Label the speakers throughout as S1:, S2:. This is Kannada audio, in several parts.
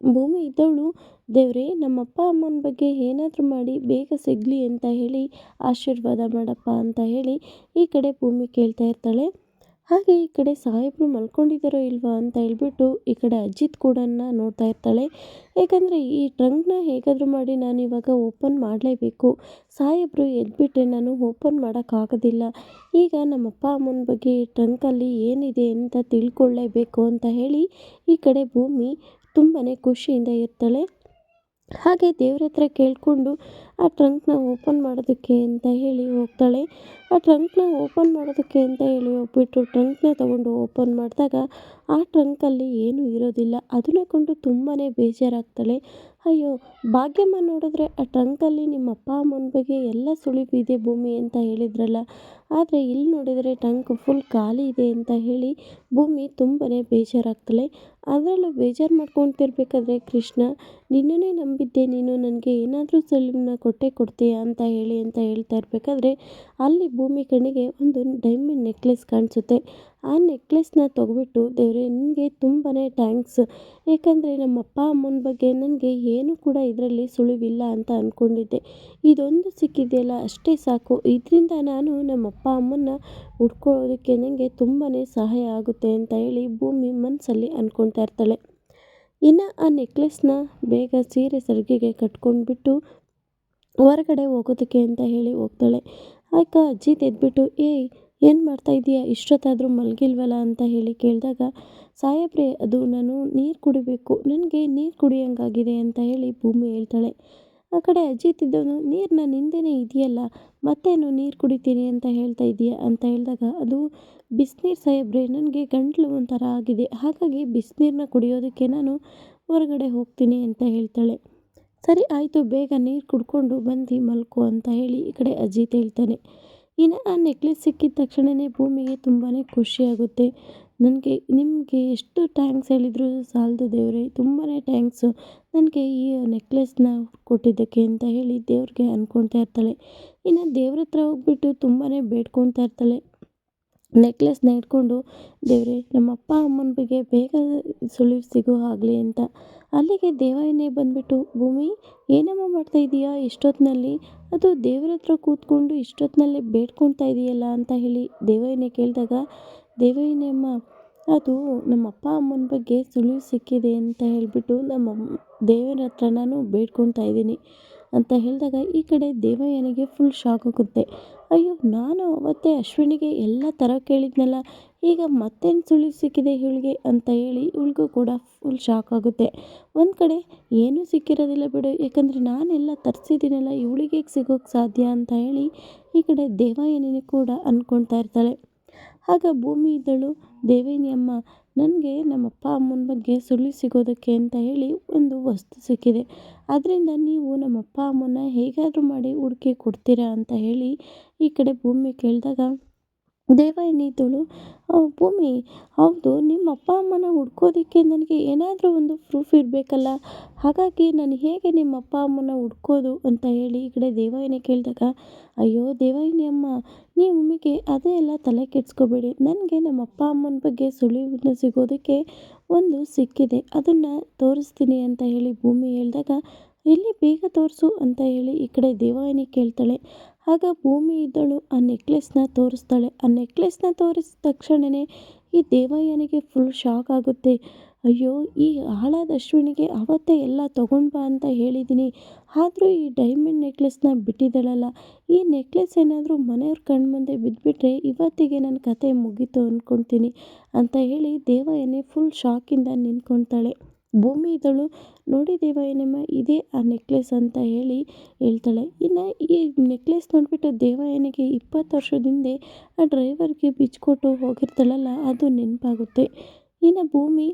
S1: ಭೂಮಿ ಇದ್ದವಳು, ದೇವ್ರೆ, ನಮ್ಮಪ್ಪ ಅಮ್ಮನ ಬಗ್ಗೆ ಏನಾದರೂ ಮಾಡಿ, ಬೇಗ ಸಿಗಲಿ ಅಂತ ಹೇಳಿ, ಆಶೀರ್ವಾದ ಮಾಡಪ್ಪ ಅಂತ ಹೇಳಿ, ಈ ಕಡೆ ಭೂಮಿ ಕೇಳ್ತಾ ಇರ್ತಾಳೆ. ಹಾಗೆ ಈ ಕಡೆ ಸಾಹೇಬರು ಮಲ್ಕೊಂಡಿದ್ದಾರೋ ಇಲ್ವಾ ಅಂತ ಹೇಳ್ಬಿಟ್ಟು, ಈ ಕಡೆ ಅಜಿತ್ ಕೂಡ ನೋಡ್ತಾ ಇರ್ತಾಳೆ. ಯಾಕಂದರೆ, ಈ ಟ್ರಂಕ್ನ ಹೇಗಾದರೂ ಮಾಡಿ ನಾನು ಇವಾಗ ಓಪನ್ ಮಾಡಲೇಬೇಕು. ಸಾಹೇಬರು ಎದ್ಬಿಟ್ರೆ ನಾನು ಓಪನ್ ಮಾಡೋಕ್ಕಾಗೋದಿಲ್ಲ. ಈಗ ನಮ್ಮಪ್ಪ ಅಮ್ಮನ ಬಗ್ಗೆ ಈ ಟ್ರಂಕಲ್ಲಿ ಏನಿದೆ ಅಂತ ತಿಳ್ಕೊಳ್ಳೇಬೇಕು ಅಂತ ಹೇಳಿ, ಈ ಕಡೆ ಭೂಮಿ ತುಂಬಾ ಖುಷಿಯಿಂದ ಇರ್ತಾಳೆ. ಹಾಗೆ ದೇವ್ರ ಹತ್ರ ಕೇಳಿಕೊಂಡು ಆ ಟ್ರಂಕ್ನ ಓಪನ್ ಮಾಡೋದಕ್ಕೆ ಅಂತ ಹೇಳಿ ಹೋಗ್ತಾಳೆ. ಆ ಟ್ರಂಕ್ನ ಓಪನ್ ಮಾಡೋದಕ್ಕೆ ಅಂತ ಹೇಳಿ ಹೋಗ್ಬಿಟ್ಟು ಟ್ರಂಕ್ನ ತೊಗೊಂಡು ಓಪನ್ ಮಾಡಿದಾಗ ಆ ಟ್ರಂಕಲ್ಲಿ ಏನೂ ಇರೋದಿಲ್ಲ. ಅದನ್ನ ಕೊಂಡು ತುಂಬಾ ಬೇಜಾರಾಗ್ತಾಳೆ. ಅಯ್ಯೋ, ಭಾಗ್ಯಮ್ಮ ನೋಡಿದ್ರೆ ಆ ಟ್ರಂಕಲ್ಲಿ ನಿಮ್ಮ ಅಪ್ಪ ಅಮ್ಮನ ಬಗ್ಗೆ ಎಲ್ಲ ಸುಳಿವಿದೆ ಭೂಮಿ ಅಂತ ಹೇಳಿದ್ರಲ್ಲ. ಆದರೆ ಇಲ್ಲಿ ನೋಡಿದರೆ ಟ್ರಂಕ್ ಫುಲ್ ಖಾಲಿ ಇದೆ ಅಂತ ಹೇಳಿ ಭೂಮಿ ತುಂಬನೇ ಬೇಜಾರಾಗ್ತಾಳೆ ಅದರಲ್ಲೂ ಬೇಜಾರು ಮಾಡ್ಕೊತಿರ್ಬೇಕಾದ್ರೆ ಕೃಷ್ಣ, ನಿನ್ನನ್ನೇ ನಂಬಿದ್ದೆ, ನೀನು ನನಗೆ ಏನಾದರೂ ಸುಳಿವನ್ನ ಕೊಟ್ಟೇ ಕೊಡ್ತೀಯಾ ಅಂತ ಹೇಳಿ ಅಂತ ಹೇಳ್ತಾ ಇರಬೇಕಾದ್ರೆ ಅಲ್ಲಿ ಭೂಮಿ ಕಣ್ಣಿಗೆ ಒಂದು ಡೈಮಂಡ್ ನೆಕ್ಲೆಸ್ ಕಾಣಿಸುತ್ತೆ. ಆ ನೆಕ್ಲೆಸ್ನ ತೊಗೊಬಿಟ್ಟು ದೇವರೇ ನಿಮಗೆ ತುಂಬಾ ಥ್ಯಾಂಕ್ಸ್. ಏಕೆಂದರೆ ನಮ್ಮ ಅಪ್ಪ ಅಮ್ಮನ ಬಗ್ಗೆ ನನಗೆ ಏನೂ ಕೂಡ ಇದರಲ್ಲಿ ಸುಳಿವಿಲ್ಲ ಅಂತ ಅಂದ್ಕೊಂಡಿದ್ದೆ ಇದೊಂದು ಸಿಕ್ಕಿದೆಯಲ್ಲ, ಅಷ್ಟೇ ಸಾಕು. ಇದರಿಂದ ನಾನು ನಮ್ಮ ಅಪ್ಪ ಅಮ್ಮನ್ನ ಹುಡ್ಕೊಳ್ಳೋದಕ್ಕೆ ನನಗೆ ತುಂಬಾ ಸಹಾಯ ಆಗುತ್ತೆ ಅಂತ ಹೇಳಿ ಭೂಮಿ ಮನಸ್ಸಲ್ಲಿ ಅಂದ್ಕೊಳ್ತಾ ಇರ್ತಾಳೆ. ಇನ್ನು ಆ ನೆಕ್ಲೆಸ್ನ ಬೇಗ ಸೀರೆ ಸೆರಗಿಗೆ ಕಟ್ಕೊಂಡ್ಬಿಟ್ಟು ಹೊರಗಡೆ ಹೋಗೋದಕ್ಕೆ ಅಂತ ಹೇಳಿ ಹೋಗ್ತಾಳೆ. ಆಗ ಅಜ್ಜಿ ತೆಗೆದ್ಬಿಟ್ಟು, ಏಯ್ ಏನು ಮಾಡ್ತಾ ಇದ್ದೀಯಾ ಇಷ್ಟೊತ್ತಾದರೂ ಮಲಗಿಲ್ವಲ್ಲ ಅಂತ ಹೇಳಿ ಕೇಳಿದಾಗ, ಸಾಹೇಬ್ರೆ, ಅದು ನಾನು ನೀರು ಕುಡಿಬೇಕು. ನನಗೆ ನೀರು ಕುಡಿಯೋಂಗಾಗಿದೆ ಅಂತ ಹೇಳಿ ಭೂಮಿ ಹೇಳ್ತಾಳೆ. ಆ ಕಡೆ ಅಜಿತ್ ಇದ್ದವನು ನೀರು ನನ್ನ ಹಿಂದೆನೇ ಇದೆಯಲ್ಲ, ಮತ್ತೇನು ನೀರು ಕುಡಿತೀನಿ ಅಂತ ಹೇಳ್ತಾ ಇದೆಯಾ? ಅಂತ ಹೇಳಿದಾಗ, ಅದು ಬಿಸಿನೀರು ಸಾಹೇಬ್ರೆ, ನನಗೆ ಗಂಟ್ಲು ಒಂಥರ ಆಗಿದೆ. ಹಾಗಾಗಿ ಬಿಸಿನೀರನ್ನ ಕುಡಿಯೋದಕ್ಕೆ ನಾನು ಹೊರಗಡೆ ಹೋಗ್ತೀನಿ ಅಂತ ಹೇಳ್ತಾಳೆ. ಸರಿ, ಆಯಿತು, ಬೇಗ ನೀರು ಕುಡ್ಕೊಂಡು ಬಂದು ಮಲ್ಕೋ ಅಂತ ಹೇಳಿ ಈ ಕಡೆ ಅಜಿತ್ ಹೇಳ್ತಾನೆ. ಇನ್ನು ಆ ನೆಕ್ಲೆಸ್ ಸಿಕ್ಕಿದ ತಕ್ಷಣವೇ ಭೂಮಿಗೆ ತುಂಬಾ ಖುಷಿಯಾಗುತ್ತೆ ನನಗೆ, ನಿಮಗೆ ಎಷ್ಟು ಟ್ಯಾಂಕ್ಸ್ ಹೇಳಿದರೂ ಸಾಲದು ದೇವರೇ ತುಂಬಾ ಟ್ಯಾಂಕ್ಸು ನನಗೆ ಈ ನೆಕ್ಲೆಸ್ನ ಕೊಟ್ಟಿದ್ದಕ್ಕೆ ಅಂತ ಹೇಳಿ ದೇವ್ರಿಗೆ ಅಂದ್ಕೊಳ್ತಾ ಇರ್ತಾಳೆ. ಇನ್ನು ದೇವ್ರ ಹತ್ರ ಹೋಗ್ಬಿಟ್ಟು ತುಂಬಾ ಬೇಡ್ಕೊಳ್ತಾ ಇರ್ತಾಳೆ. ನೆಕ್ಲೆಸ್ನ ಇಟ್ಕೊಂಡು ದೇವರೇ ನಮ್ಮ ಅಪ್ಪ ಅಮ್ಮನ ಬಗ್ಗೆ ಬೇಗ ಸುಳಿವು ಸಿಗೋ ಆಗಲಿ ಅಂತ. ಅಲ್ಲಿಗೆ ದೇವಾಯನೇ ಬಂದುಬಿಟ್ಟು, ಭೂಮಿ, ಏನಮ್ಮ ಮಾಡ್ತಾ ಇದೀಯಾ ಇಷ್ಟೊತ್ತಿನಲ್ಲಿ ಅದು ದೇವ್ರ ಹತ್ರ ಕೂತ್ಕೊಂಡು ಇಷ್ಟೊತ್ತಿನಲ್ಲಿ ಬೇಡ್ಕೊಳ್ತಾ ಇದೆಯಲ್ಲ ಅಂತ ಹೇಳಿ ದೇವಯ್ಯನೇ ಕೇಳಿದಾಗ ದೇವಯ್ಯನೇ ಅಮ್ಮ, ಅದು ನಮ್ಮ ಅಪ್ಪ ಅಮ್ಮನ ಬಗ್ಗೆ ಸುಳಿವು ಸಿಕ್ಕಿದೆ ಅಂತ ಹೇಳಿಬಿಟ್ಟು ನಮ್ಮ ದೇವರ ಹತ್ರ ನಾನು ಬೇಡ್ಕೊಳ್ತಾ ಇದ್ದೀನಿ. ಅಂತ ಹೇಳಿದಾಗ ಈ ಕಡೆ ದೇವಯ್ಯನಿಗೆ ಫುಲ್ ಶಾಕ್ ಆಗುತ್ತೆ. ಅಯ್ಯೋ, ನಾನು ಮತ್ತು ಅಶ್ವಿನಿಗೆ ಎಲ್ಲ ಥರ ಕೇಳಿದ್ನಲ್ಲ, ಈಗ ಮತ್ತೇನು ಸುಳಿವು ಸಿಕ್ಕಿದೆ ಇವಳಿಗೆ ಅಂತ ಹೇಳಿ ಇವಳಿಗೂ ಕೂಡ ಫುಲ್ ಶಾಕ್ ಆಗುತ್ತೆ. ಒಂದು ಕಡೆ ಏನೂ ಸಿಕ್ಕಿರೋದಿಲ್ಲ ಬಿಡು, ಯಾಕಂದರೆ ನಾನೆಲ್ಲ ತರಿಸಿದ್ದೀನಲ್ಲ, ಇವಳಿಗೆ ಸಿಗೋಕ್ಕೆ ಸಾಧ್ಯ ಅಂತ ಹೇಳಿ ಈ ಕಡೆ ದೇವಾಯನಿನೂ ಕೂಡ ಅಂದ್ಕೊಳ್ತಾ ಇರ್ತಾಳೆ. ಆಗ ಭೂಮಿ ಇದ್ದಳು ದೇವೇನಿ ಅಮ್ಮ ನನಗೆ ನಮ್ಮ ಅಪ್ಪ ಅಮ್ಮನ ಬಗ್ಗೆ ಸುಳ್ಳು ಸಿಗೋದಕ್ಕೆ ಅಂತ ಹೇಳಿ ಒಂದು ವಸ್ತು ಸಿಕ್ಕಿದೆ. ಅದರಿಂದ ನೀವು ನಮ್ಮ ಅಪ್ಪ ಅಮ್ಮನ ಹೇಗಾದರೂ ಮಾಡಿ ಹುಡುಕಿ ಕೊಡ್ತೀರಾ ಅಂತ ಹೇಳಿ ಈ ಕಡೆ ಭೂಮಿ ಕೇಳಿದಾಗ ದೇವಾಯಿನಿ ಇದ್ದಳು. ಭೂಮಿ, ಹೌದು, ನಿಮ್ಮ ಅಪ್ಪ ಅಮ್ಮನ ಹುಡ್ಕೋದಕ್ಕೆ ನನಗೆ ಏನಾದರೂ ಒಂದು ಪ್ರೂಫ್ ಇರಬೇಕಲ್ಲ? ಹಾಗಾಗಿ ನಾನು ಹೇಗೆ ನಿಮ್ಮ ಅಪ್ಪ ಅಮ್ಮನ ಹುಡ್ಕೋದು? ಅಂತ ಹೇಳಿ ಈ ಕಡೆ ದೇವಾಯಿನಿ ಕೇಳಿದಾಗ, ಅಯ್ಯೋ ದೇವಾಯಿನಿ ಅಮ್ಮ, ನೀವು ಮಮ್ಮಿಗೆ ಅದೇ ಎಲ್ಲ ತಲೆ ಕೆಡಿಸ್ಕೋಬೇಡಿ. ನನಗೆ ನಮ್ಮ ಅಪ್ಪ ಅಮ್ಮನ ಬಗ್ಗೆ ಸುಳಿವು ಸಿಗೋದಕ್ಕೆ ಒಂದು ಸಿಕ್ಕಿದೆ. ಅದನ್ನು ತೋರಿಸ್ತೀನಿ ಅಂತ ಹೇಳಿ ಭೂಮಿ ಹೇಳಿದಾಗ ಎಲ್ಲಿ ಬೇಗ ತೋರಿಸು ಅಂತ ಹೇಳಿ ಈ ಕಡೆ ದೇವಾಯಿನಿ ಕೇಳ್ತಾಳೆ. ಆಗ ಭೂಮಿ ಇದ್ದಳು, ಆ ನೆಕ್ಲೆಸ್ನ ತೋರಿಸ್ತಾಳೆ. ಆ ನೆಕ್ಲೆಸ್ನ ತೋರಿಸಿದ ತಕ್ಷಣವೇ ಈ ದೇವಯ್ಯನಿಗೆ ಫುಲ್ ಶಾಕ್ ಆಗುತ್ತೆ. ಅಯ್ಯೋ, ಈ ಹಾಳಾದ ಅಶ್ವಿನಿಗೆ ಅವತ್ತೇ ಎಲ್ಲ ತೊಗೊಂಡು ಬಾ ಅಂತ ಹೇಳಿದ್ದೀನಿ ಆದರೂ ಈ ಡೈಮಂಡ್ ನೆಕ್ಲೆಸ್ನ ಬಿಟ್ಟಿದ್ದಾಳಲ್ಲ. ಈ ನೆಕ್ಲೆಸ್ ಏನಾದರೂ ಮನೆಯವ್ರ ಕಣ್ಮುಂದೆ ಬಿದ್ದುಬಿಟ್ರೆ ಇವತ್ತಿಗೆ ನನ್ನ ಕತೆ ಮುಗೀತು ಅಂದ್ಕೊಳ್ತೀನಿ ಅಂತ ಹೇಳಿ ದೇವಯ್ಯನೇ ಫುಲ್ ಶಾಕಿಂದ ನಿಂತ್ಕೊಳ್ತಾಳೆ. ಭೂಮಿ ಇದ್ದಳು ನೋಡಿ ದೇವಯ್ಯನಮ್ಮ ಇದೇ ಆ ನೆಕ್ಲೆಸ್ ಅಂತ ಹೇಳಿ ಹೇಳ್ತಾಳೆ. ಇನ್ನು ಈ ನೆಕ್ಲೆಸ್ ನೋಡಿಬಿಟ್ಟು ದೇವಯ್ಯನಿಗೆ ಇಪ್ಪತ್ತು ವರ್ಷದ ಹಿಂದೆ ಆ ಡ್ರೈವರ್ಗೆ ಬಿಚ್ಚಿಕೊಟ್ಟು ಹೋಗಿರ್ತಾಳಲ್ಲ, ಅದು ನೆನಪಾಗುತ್ತೆ. ಇನ್ನು ಭೂಮಿ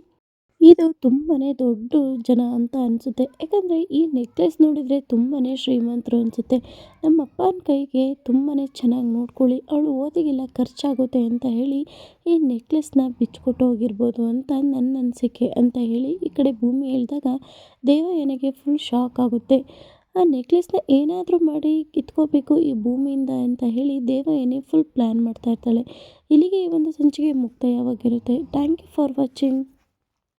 S1: ಇದು ತುಂಬಾ ದೊಡ್ಡ ಜನ ಅಂತ ಅನಿಸುತ್ತೆ. ಯಾಕಂದರೆ ಈ ನೆಕ್ಲೆಸ್ ನೋಡಿದರೆ ತುಂಬಾ ಶ್ರೀಮಂತರು ಅನಿಸುತ್ತೆ. ನಮ್ಮ ಅಪ್ಪನ ಕೈಗೆ ತುಂಬಾ ಚೆನ್ನಾಗಿ ನೋಡ್ಕೊಳ್ಳಿ. ಅವಳು ಓದಿಗೆಲ್ಲ ಖರ್ಚಾಗುತ್ತೆ ಅಂತ ಹೇಳಿ ಈ ನೆಕ್ಲೆಸ್ನ ಬಿಚ್ಚಿಕೊಟ್ಟು ಹೋಗಿರ್ಬೋದು ಅಂತ ನನ್ನ ಅನಿಸಿಕೆ ಅಂತ ಹೇಳಿ ಈ ಕಡೆ ಭೂಮಿ ಹೇಳಿದಾಗ ದೇವಯಾನಿಗೆ ಫುಲ್ ಶಾಕ್ ಆಗುತ್ತೆ. ಆ ನೆಕ್ಲೆಸ್ನ ಏನಾದರೂ ಮಾಡಿ ಕಿತ್ಕೋಬೇಕು ಈ ಭೂಮಿಯಿಂದ ಅಂತ ಹೇಳಿ ದೇವ ಏನೇ ಫುಲ್ ಪ್ಲ್ಯಾನ್ ಮಾಡ್ತಾ ಇರ್ತಾಳೆ. ಇಲ್ಲಿಗೆ ಈ ಒಂದು ಸಂಚಿಕೆ ಮುಕ್ತಾಯವಾಗಿರುತ್ತೆ. Thank you for watching